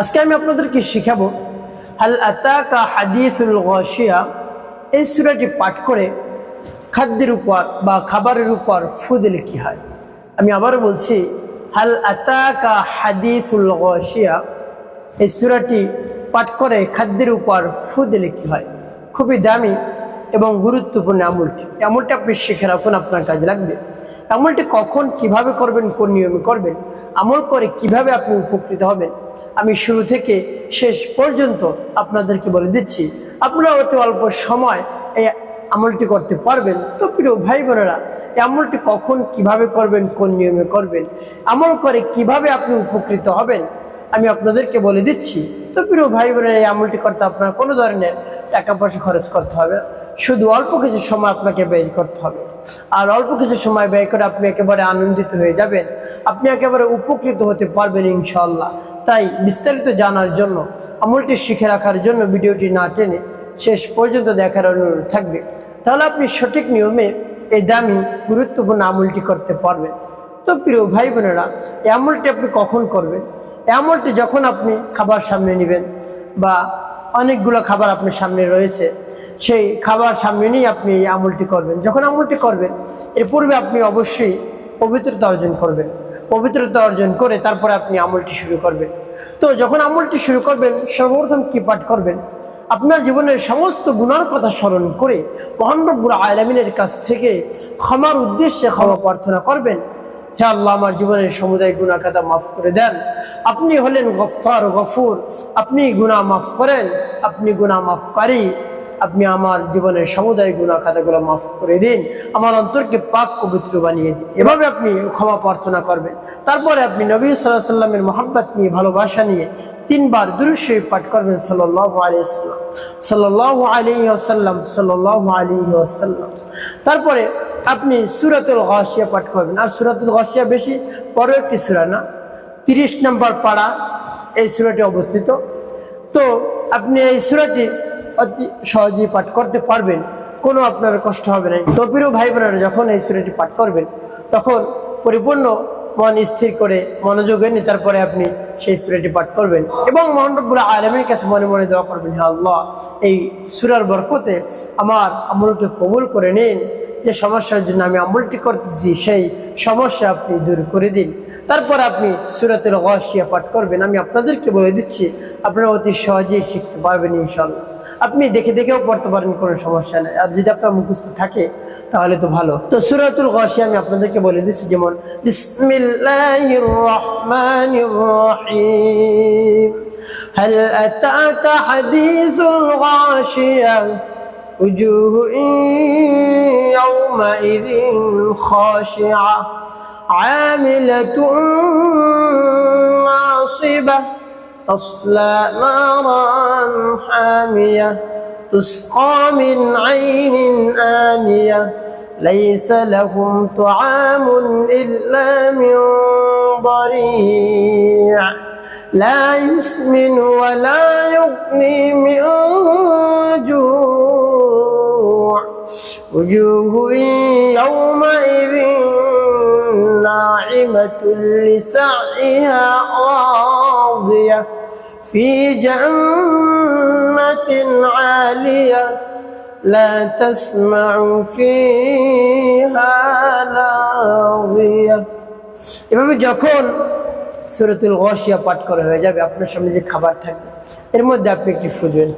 আজকে আমি আপনাদেরকে শিখাবো, হাল আতাকা হাদিসুল গশিয়া। এই সূরাটি পাঠ করে খাদ্যের উপর বা খাবারের উপর ফু কি হয়? আমি আবারও বলছি, হাল আতাকা হাদিসুল গশিয়া। এই সূরাটি পাঠ করে খাদ্যের উপর ফু কি হয়? খুবই দামি এবং গুরুত্বপূর্ণ আমলটি। আমলটি আপনি শিখে রাখুন, আপনার কাজে লাগবে। আমলটি কখন কীভাবে করবেন, কোন নিয়মে করবেন আমল করে কীভাবে আপনি উপকৃত হবেন, আমি শুরু থেকে শেষ পর্যন্ত আপনাদেরকে বলে দিচ্ছি, আপনারা অতি অল্প সময় এই আমলটি করতে পারবেন তো প্রিয় ভাই বোনেরা, এই আমলটি কখন কীভাবে করবেন, কোন নিয়মে করবেন, আমল করে কীভাবে আপনি উপকৃত হবেন, আমি আপনাদেরকে বলে দিচ্ছি তো প্রিয় ভাই বোনেরা, এই আমলটি করতে আপনার কোনো ধরনের টাকা পয়সা খরচ করতে হবে না। শুধু অল্প কিছু সময় আপনাকে ব্যয় করতে হবে। আর অল্প কিছু সময় ব্যয় করে আপনি একেবারে আনন্দিত হয়ে যাবেন। আপনি একেবারে উপকৃত হতে পারবেন ইনশাল্লাহ তাই বিস্তারিত জানার জন্য, আমলটি শিখে রাখার জন্য ভিডিওটি না টেনে শেষ পর্যন্ত দেখার অনুরোধ থাকবে। তাহলে আপনি সঠিক নিয়মে এই দামি, গুরুত্বপূর্ণ আমলটি করতে পারবেন। তো প্রিয় ভাই বোনেরা, এই আমলটি আপনি কখন করবেন? এই আমলটি যখন আপনি খাবার সামনে নেবেন বা অনেকগুলো খাবার আপনার সামনে রয়েছে সেই খাবার সামনে নিয়ে আপনি এই আমলটি করবেন। যখন আমলটি করবেন, এর পূর্বে আপনি অবশ্যই পবিত্রতা অর্জন করবেন। পবিত্রতা অর্জন করে তারপরে আপনি আমলটি শুরু করবেন। তো যখন আমলটি শুরু করবেন, সর্বপ্রথম কি পাঠ করবেন? আপনার জীবনের সমস্ত গুণার কথা স্মরণ করে মহান রব্বুল আলমিনের কাছ থেকে ক্ষমার উদ্দেশ্যে ক্ষমা প্রার্থনা করবেন। হে আল্লাহ, আমার জীবনের সমুদায় গুণা খাতা মাফ করে দেন। আপনি হলেন গফার গফুর। আপনি গুণা মাফ করেন। আপনি গুণা মাফকারী। আপনি আমার জীবনের সমুদায় গুণা খাতাগুলো মাফ করে দিন। আমার অন্তরকে পাক পবিত্র বানিয়ে দিন। এভাবে আপনি ক্ষমা প্রার্থনা করবেন। তারপরে আপনি নবী সাল্লাহ সাল্লামের মোহাম্মত নিয়ে, ভালোবাসা নিয়ে তিনবার দুরুশরী পাঠ করবেন সাল্লাহ আলিয়াল্লাম সাল্লাহ আলী আসাল্লাম সাল্লাহ আলী আসাল্লাম তারপরে আপনি সুরাতুল গাছিয়া পাঠ করবেন। আর সুরাতুল গাছিয়া বেশি বড় একটি সুরা না। তিরিশ নম্বর পাড়া এই সুরাটি অবস্থিত। তো আপনি এই সুরাটি অতি সহজেই পাঠ করতে পারবেন, কোনো আপনার কষ্ট হবে না। তপিরও ভাই বোনেরা যখন এই সুরাটি পাঠ করবেন, তখন পরিপূর্ণ মন স্থির করে মনোযোগ এনে তারপরে আপনি সেই সুরাটি পাঠ করবেন। এবং মহানবুল আলমীর কাছে মনে মনে দোয়া করবেন হ্যাঁ আল্লাহ, এই সুরার বরকতে আমার আমলকে কবুল করে নিন। যে সমস্যার জন্য আমি আমলটি করতেছি, সেই সমস্যা আপনি দূর করে দিন। তারপর আপনি সুরাতের গসিয়া পাঠ করবেন। আমি আপনাদেরকে বলে দিচ্ছি, আপনারা অতি সহজেই শিখতে পারবেন ইনশাল্লাহ আপনি দেখে দেখেও পড়তে পারেন কোনো সমস্যা নেই আর যদি আপনার মুখস্থ থাকে তাহলে তো ভালো তো সুরাতুল গসিয়া আমি আপনাদেরকে বলে দিচ্ছি যেমন বিসমিল্লাহির রহমানির রহিম هل أتاك حديث الغاشية وجوه يومئذ خاشعة عاملة ناصبة تصلى نارا حامية تسقى من عين آنية. ليس لهم طعام إلا من ضريع. لا يسمن ولا يغني من جوع. وجوه يومئذ ناعمة لسعيها راضية في جنة عالية لا تسمع فيها لاغية এভাবে যখন সুরতুল গসিয়া পাঠ করা হয়ে যাবে আপনার সামনে যে খাবার থাকবে এর মধ্যে আপনি একটি ফুজবেন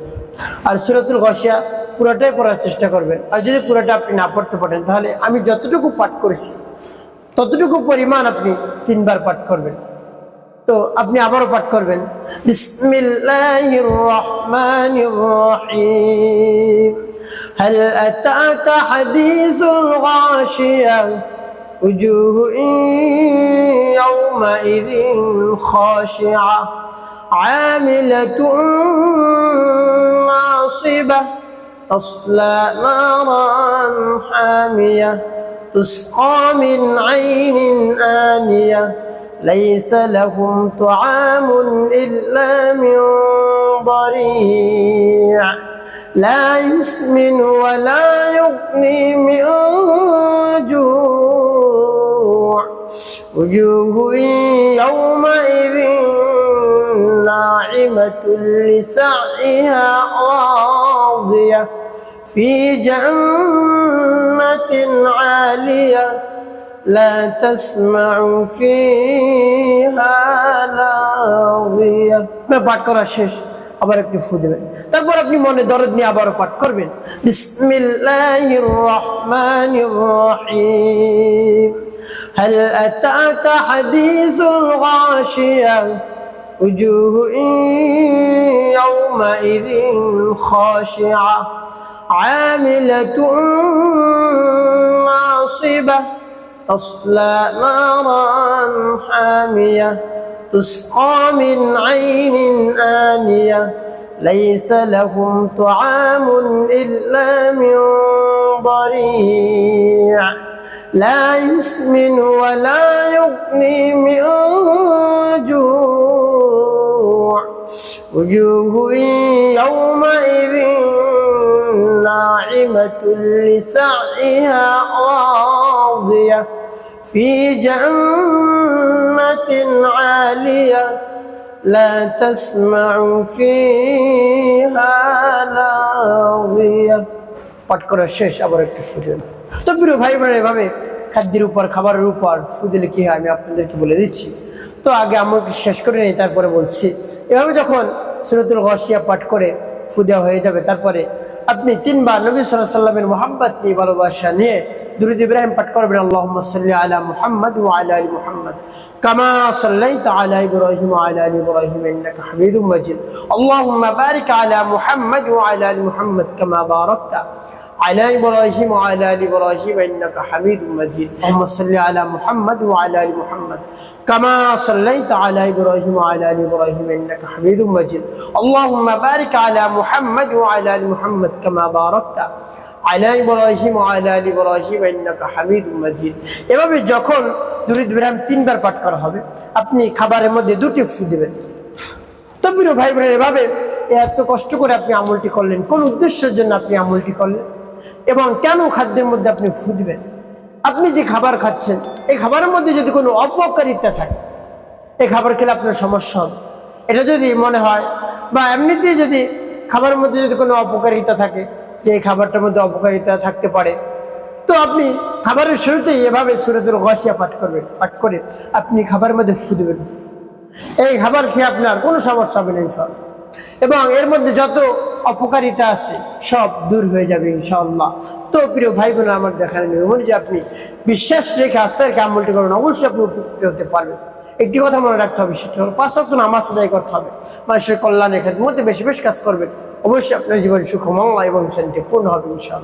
আর সুরতুল গসিয়া পুরোটাই পড়ার চেষ্টা করবেন আর যদি পুরোটা আপনি না পড়তে পারেন তাহলে আমি যতটুকু পাঠ করেছি ততটুকু পরিমাণ আপনি তিনবার পাঠ করবেন তো আপনি আবারও পাঠ করবেন বিসমিল্লাহির রহমানির রহিম هل أتاك حديث الغاشية وجوه يومئذ خاشعة عاملة ناصبة تصلى نارا حامية تسقى من عين آنية ليس لهم طعام إلا من ضريع. لا يسمن ولا يغني من جوع. وجوه يومئذ ناعمة لسعيها راضية. في جنة عالية لا تسمع فيها لاغية ما পাঠ করা শেষ আবার একটু ফু দেবেন তারপর আপনি মনে দরদ নিয়ে আবার পাঠ করবেন বিসমিল্লাহির রহমানির রহিম هل أتاك حديث الغاشية وجوه يومئذ خاشعة عاملة ناصبة تصلى نارا حامية تسقى من عين آنية. ليس لهم طعام إلا من ضريع. لا يسمن ولا يغني من جوع. وجوه يومئذ ناعمة لسعيها راضية في جنة عالية لا تسمع فيها لاغية পাঠ করা শেষ আবার একটু ফুদেন তো প্রিয় ভাই বোনের এভাবে খাদ্যের উপর খাবারের উপর ফুদেলে কি হয় আমি আপনাদেরকে বলে দিচ্ছি তো আগে আমাকে শেষ করে নিই তারপরে বলছি এভাবে যখন সুরতুল গসিয়া পাঠ করে ফুদেয়া হয়ে যাবে তারপরে আপনি তিনবার নবী সাল্লাহ সাল্লামের মোহাম্মদ নিয়ে ভালোবাসা নিয়ে দুরুদ ইব্রাহিম পাঠ করবেন আল্লাহুম্মা সাল্লি আলা মুহাম্মদ ওয়া আলা আলি মুহাম্মদ কামা সাল্লাইতা আলা ইব্রাহিম ওয়া আলা আলি ইব্রাহিম ইন্নাকা হামিদুম মাজিদ আল্লাহুম্মা বারিক আলা মুহাম্মদ ওয়া আলা আলি মুহাম্মদ কামা বারাকতা على ابراهيم وعلى ال ابراهيم انك حميد مجيد اللهم صل على محمد وعلى ال محمد كما صليت على ابراهيم وعلى ال ابراهيم انك حميد مجيد اللهم بارك على محمد وعلى ال محمد كما باركت على ইব্রাহিম وعلى ال ابراهيم انك حميد مجيد এভাবে যখন দুরুদ ইব্রাহিম তিনবার পাঠ করা হবে আপনি খাবারের মধ্যে দুটি ফু দিবেন তো প্রিয় ভাই বোনের এভাবে এত কষ্ট করে আপনি আমলটি করলেন কোন উদ্দেশ্যের জন্য আপনি আমলটি করলেন এবং কেন খাদ্যের মধ্যে আপনি ফু আপনি যে খাবার খাচ্ছেন, এই খাবারের মধ্যে যদি কোনো অপকারিতা থাকে, এই খাবার খেলে আপনার সমস্যা হবে। এটা যদি মনে হয়, বা এমনিতেই যদি খাবারের মধ্যে যদি কোনো অপকারিতা থাকে, যে এই খাবারটার মধ্যে অপকারিতা থাকতে পারে, তো আপনি খাবারের শুরুতেই এভাবে সুরতুল গসিয়া পাঠ করবেন, পাঠ করে আপনি খাবারের মধ্যে ফু দেবেন। এই খাবার খেয়ে আপনার কোনো সমস্যা হবে না এবং এর মধ্যে যত অপকারিতা আছে, সব দূর হয়ে যাবে ইনশাআল্লাহ। তো প্রিয় ভাই বোন আমার দেখার নিয়ম যে আপনি বিশ্বাস রেখে আস্তে রেখে আমলটি করবেন অবশ্যই আপনি উপকৃত হতে পারবেন। একটি কথা মনে রাখতে হবে, সেটা হলো পাঁচ সপ্তাহ নামাজ আদায় করতে হবে। মানুষের কল্যাণের ক্ষেত্রে মধ্যে বেশি বেশ কাজ করবেন। অবশ্যই আপনার জীবন সুখময় এবং শান্তি পূর্ণ হবে ইনশাআল্লাহ।